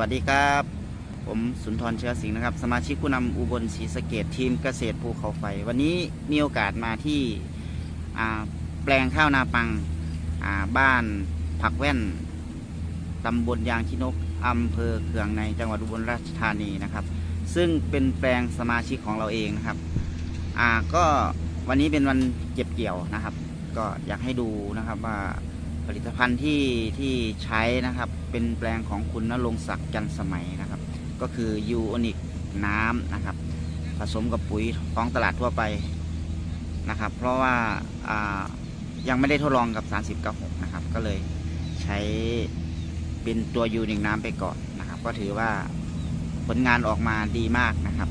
วัสดีครับ ผมสุนทรเชื้อสิงห์นะครับ สมาชิกผู้นำอุบลศรีสะเกดทีมเกษตรภูเขาไฟ วันนี้มีโอกาสมาที่แปลงข้าวนาปังบ้านผักแว่นตำบลยางชินกอำเภอเขืองในจังหวัดอุบลราชธานีนะครับ ซึ่งเป็นแปลงสมาชิกของเราเองนะครับก็วันนี้เป็นวันเก็บเกี่ยวนะครับ ก็อยากให้ดูนะครับว่า ผลิตภัณฑ์ที่ที่ใช้นะครับ เป็นแปลงของคุณนรงศักดิ์จันสมัยนะครับ ก็คือยูโอนิกน้ำนะครับ ผสมกับปุ๋ยท้องตลาดทั่วไปนะครับ เพราะว่าายังไม่ได้ทดลองกับ 30กับ6นะครับ ก็เลยใช้เป็นตัวยูนิกน้ำไปก่อนนะครับ ก็ถือว่าผลงานออกมาดีมากนะครับ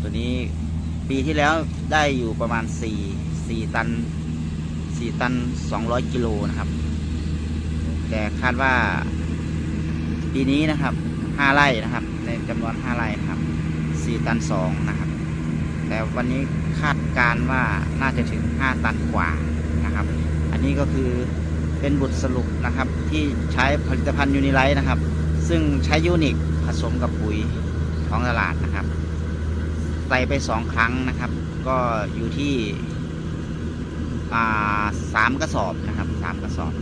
ตัวนี้ปีที่แล้วได้อยู่ประมาณ 4 4 ตัน 4 ตัน 200 กิโลนะครับ แต่คาดว่าปีนี้นะครับ 5 ไร่นะครับ ในจำนวน 5 ไร่นะครับ 4 ตัน 2 นะครับ แต่วันนี้คาดการณ์ว่าน่าจะถึง 5 ตันกว่านะครับ อันนี้ก็คือเป็นบทสรุปนะครับที่ใช้ผลิตภัณฑ์ยูนิไลท์นะครับ ซึ่งใช้ยูนิคผสมกับปุ๋ยท้องตลาดนะครับใส่ไป 2 ครั้งนะครับ ก็อยู่ที่อ่า สามกระสอบนะครับสามกระสอบ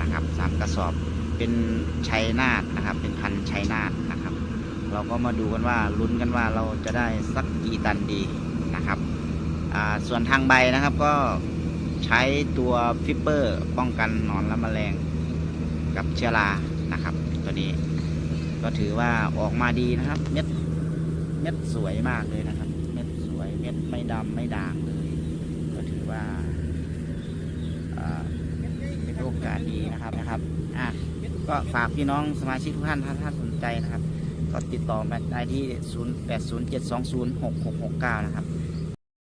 นะครับสามกระสอบเป็นชัยนาทนะครับ เป็นพันชัยนาทนะครับ เราก็มาดูกันว่าลุ้นกันว่าเราจะได้สักกี่ตันดีนะครับส่วนทางใบนะครับก็ใช้ตัวฟิปเปอร์ป้องกันหนอนและแมลงกับเชื้อรานะครับ ตัวนี้ก็ถือว่าออกมาดีนะครับ เม็ดเม็ดสวยมากเลยนะครับ เม็ดสวยเม็ดไม่ดำไม่ด่างเลย ก็ถือว่า กาสดีนะครับนะครับอะก็ฝากพี่น้องสมาชิกทุกท่านถ้าท่านสนใจนะครับ ก็ติดต่อมาได้ที่ 0807206669 นะครับ